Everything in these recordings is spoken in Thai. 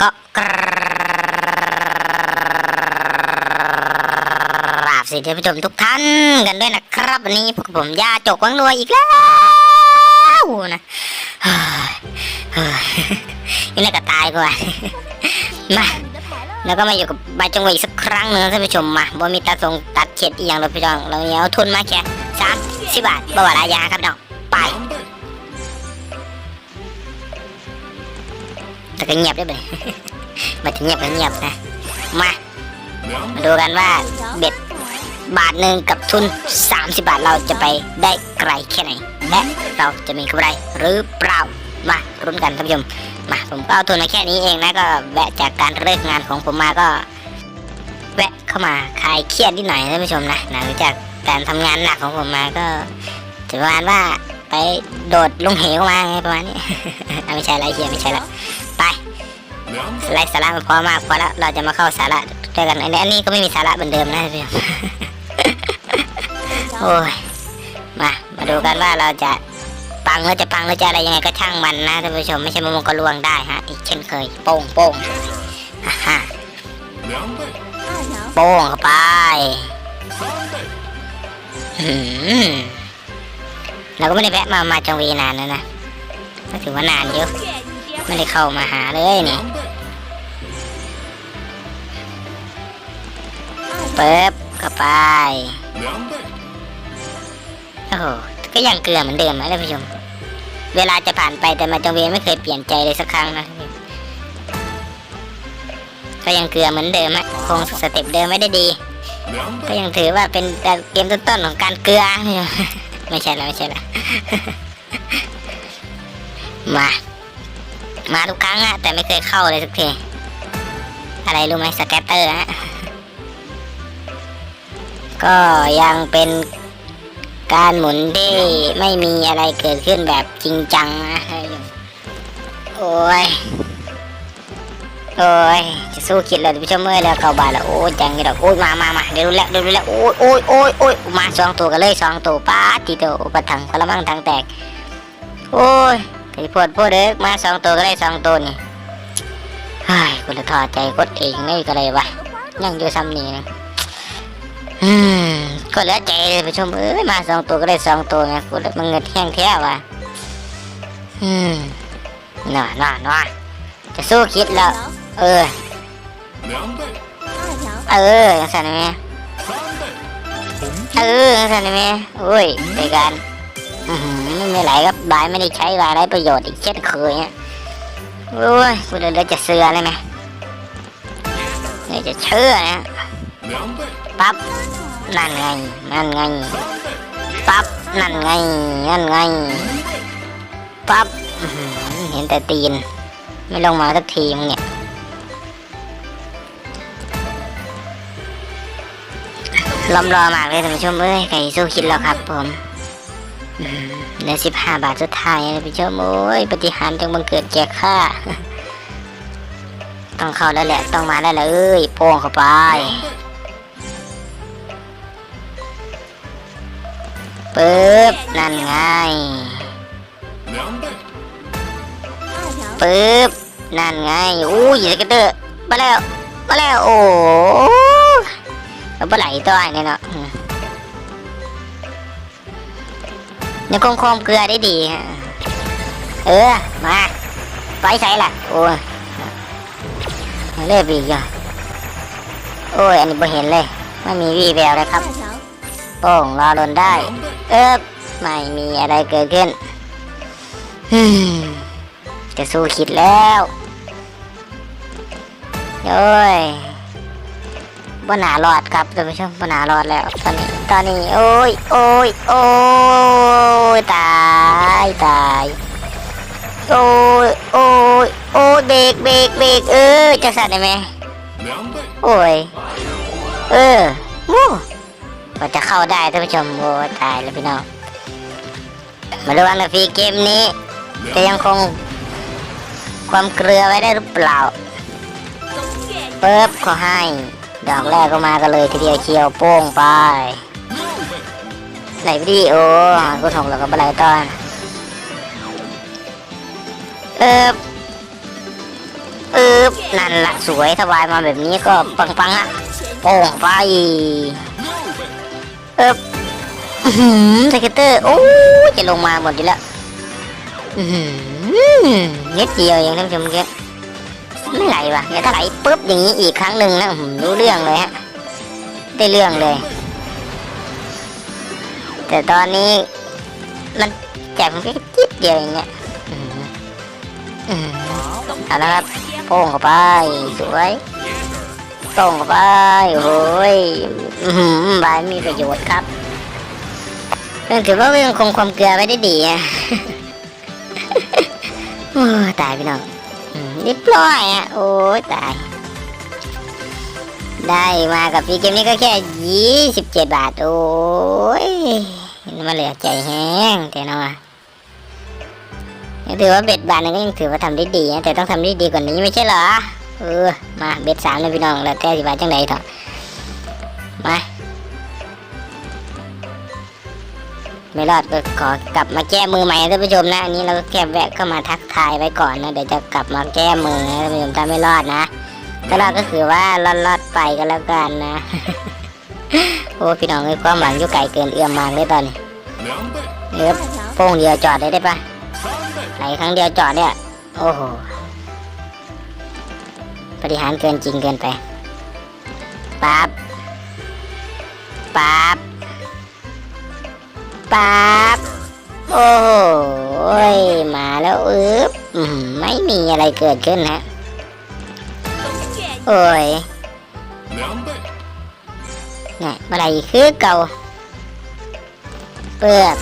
ก็กราบสวัสดีท่านผู้ชมทุกท่านกันด้วยนะครับวันนี้พวกผมยาจกวังรวยอีกแล้วนะฮ้ยเฮ้ยนี่แหละก็ตายกว่ามาแล้วก็มาอยู่กับใบจงหวะอีกสักครั้งหนึ่งท่านผู้ชมมาบ่มีตัดทรงตัดเข็ดอีกอย่างเราพี่น้องเราเนี่ยเอาทุนมาแค่สามสิบบาทบ่ว่าหลายยาครับน้อง แต่ก็เงียบได้เลยมาถึงเงียบก็เงียบนะ มา มาดูกันว่าเบ็ดบาทหนึ่งกับทุน 30 บาทเราจะไปได้ไกลแค่ไหน และเราจะมีกำไรหรือเปล่า มารุ้นกันท่านผู้ชม มาผมก็เอาทุนมาแค่นี้เองนะก็แวะจากการเลิกงานของผมมาก็ แวะเข้ามาคลายเครียดนิดหน่อยท่านผู้ชมนะหลังจากการทำงานหนักของผมมาก็จะประมาว่าไปโดดลงเหวมาไงประมาณนี้ไม่ใช่ไรเฮียไม่ใช่ละ ไลฟ์สาระมันพอมากพอแล้วเราจะมาเข้าสาระด้วยกันอันนี้ก็ไม่มีสาระเหมือนเดิมนะเพื่อนโอ้ยมามาดูกันว่าเราจะปังเราจะปังเราจะอะไรยังไงก็ช่างมันนะท่านผู้ชมไม่ใช่มะมงก็ล่วงได้ฮะอีกเช่นเคย โป้งโป้งฮ่าโป้งเข้าไปเราก็ไม่ได้แวะมามาจังวีนานแล้นะถือว่านานเยอะไม่ได้เข้ามาหาเลยนี่ ปึ๊บเข้าไปโอ้โหก็ยังเกลือเหมือนเดิมนะท่านผู้ชม เวลาจะผ่านไปแต่มาจงเวียนไม่เคยเปลี่ยนใจเลยสักครั้งนะก็ยังเกลือเหมือนเดิมฮะคงสเต็ปเดิมไม่ได้ดี ก็ยังถือว่าเป็นเกมต้นๆของการเกลือ ไม่ใช่แล้วไม่ใช่แล้วมา มาทุกครั้งอะแต่ไม่เคยเข้าเลยสักที อะไรรู้ไหมสแกตเตอร์ฮะ ก็ยังเป็นการหมุนที่ไม่มีอะไรเกิดขึ้นแบบจริงจังนะโอ้ยโอ้ยจะสู้คิดเลยท่านผู้ชมเมื่อแล้วเข้าบ้านแล้วโอ้ยจังนี่ดอกโอ้ยมามามาเดี๋ยวรู้แล้วเดี๋ยวรู้แล้วโอ้ยโอ้ยโอ้ยโอ้ยมาสองตัวกันเลยสองตัวป้าดทีเดียวปะถังพละมั่งทางแตกโอ้ยไอ้พวดพวดเด็กมาสองตัวก็ได้สองตัวนี่เฮ้ยกูละทอดใจกดเองไม่ก็เลยวะยังอยู่ซ้ำนี่นะอืม ก็เหลือใจไปชมเอ้ยมาสองตัวก็ได้สองตัวไงกูมันเงินแห้งแท้ว่ะอืมหน่าหน่าหน่าจะสู้คิดแล้ว เออ เออยังสั่นไหมเออยังสั่นไหมโอ้ยไปกันไม่ไหลครับบายไม่ได้ใช้บายได้ประโยชน์อีกเช่นเคยเนี่ยโอ้ยกูเลยจะเสือเลยไหมนี่จะเชื่อนะปั๊บ นั่นไง นั่นไง、ปั๊บ นั่นไง นั่นไง ปั๊บ เห็นแต่ตีน ไม่ลงมาสักทีมึงเนี่ยล้มรอมากเลยท่านผู้ชมเอ้ยไก่สู้คิดแล้วครับผมเหลือสิบห้าบาทสุดท้ายท่านผู้ชมโอ้ยปฏิหารจงบังเกิดแก่ข้าต้องเข้าแล้วแหละ ต้องมาแล้วแหละเอ้ยโป้งเข้าไป ปึ๊บนั่นไง两倍、ปึ๊บนั่นไงอู้ยสเกตเตอร์มาแล้วมาแล้วโอ้แล้วปลาไหลตัวไอ้เนี่ยเนาะอืมยังคงคมเกลือได้ดีฮะเออมาไปใส่ละโอ้ยเลือดบีกอะโอ้ยอันนี้บ่เห็นเลยไม่มีวี่แววเลยครับ โป่งรอดนได้ เอิบไม่มีอะไรเกิดขึ้น จะสู้คิดแล้วโอ้ยบนหารอดครับท่านผู้ชมบนหารอดแล้ว ตอนนี้ ตอนนี้ โอ้ย โอ้ย โอ้ย ตาย ตาย โอ้ย โอ้ย โอ้ย เบรกเบรกเบรกเออจะสั่นได้ไหมโอ้ย เออโอ้ ว่าจะเข้าได้ท่านผู้ชมโอ้ตายแล้วพี่น้องมาดูอันดับฟรีเกมนี้จะยังคงความเกลือไว้ได้หรือเปล่าปิ๊บขอให้ ดอกแรกก็มากันเลยทีเดียวเชียวโป้งไปไหนพี่โอ้กูถงแล้วก็บะไรตอนเอ๊บเอ๊บนั่นละสวยสบายมาแบบนี้ก็ปังๆอะโป่งไป อ๊บอื้อหือสเก็ตเตอร์ โอ้ยจะลงมาหมดอยู่แล้วอื้อหือนิดเดียวเองท่านผู้ชมเมื่อกี้ไม่ไหลว่ะเดี๋ยวถ้าไหลปุ๊บอย่างนี้อีกครั้งหนึ่งนะอื้อหือรู้เรื่องเลยฮะ ได้เรื่องเลย แต่ตอนนี้ มันแจกมันแค่จิ๊บเดียวอย่างเงี้ยอื้อหืออื้อหือเอาละครับโป้งเข้าไป สวย โป้งไปโอ้ยบายมีประโยชน์ครับเรื่องถือว่าเรื่องคงความเกลือไว้ได้ดีอะตายพี่น้องอืมเรียบร้อยอะ โอ้ยตาย ได้มากับพี่เกมนี้ก็แค่ยี่สิบเจ็ดบาท โอ้ยมันเหลือใจแห้งแต่เนาะถือว่าเบ็ดบาทหนึงก็ยังถือว่าทำได้ดีนะแต่ต้องทำได้ดีกว่านี้ไม่ใช่เหรอ เออ มาเบ็ดสามเลยพี่น้องแล้วแกสิว่าจังไหนเถอะมาไม่รอดก็ขอกลับมาแก้มือใหม่ท่านผู้ชมนะอันนี้เราก็แค่แวะเข้ามาทักทายไว้ก่อนนะเดี๋ยวจะกลับมาแก้มือนะท่านผู้ชมถ้าไม่รอดนะก็รอดก็คือว่ารอดรอดไปก็แล้วกันนะโอ้พี่น้องเอ้ความหวังยุ่ไก่เกินเอื้อมมากเลยตอนนี้เออโป้งเดียวจอดได้ได้ปะไหนครั้งเดียวจอดเนี่ยโอ้โห ปฏิหารเกินจริงเกินไปปั๊บปั๊บปั๊บโอ้ยมาแล้วอึ๊บไม่มีอะไรเกิดขึ้นฮะโอ้ยนี่อะไรคือเก่าเปิด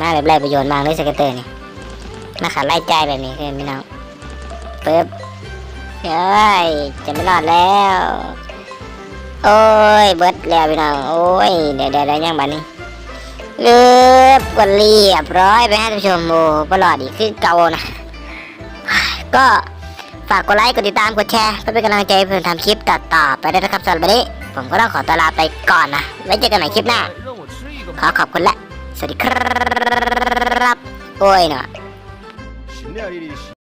มาแบบไรประโยชน์มากเลยสเกตเตอร์นี่ นะคะไล่ใจแบบนี้คือพี่น้องปึ๊บเฮ้ยจะไม่รอดแล้ว โอ้ยเบิดแล้วพี่น้องโอ้ยเดี๋ยวเดี๋ยวยังบันนี้เลือบกดเรียบร้อยไปให้ท่านผู้ชมโอ้ปลอดอีกคือเก่านะ ก็ฝากกดไลค์กดติดตามกดแชร์เพื่อเป็นกำลังใจให้ผมทำคลิปต่อๆไปด้นะครับสำหรับวันนี้ ผมก็ต้องขอตลาไปก่อนนะ ไว้เจอกันใหม่คลิปหน้า ขอขอบคุณและ สวัสดีครับ โอ้ยเนาะ Mulheres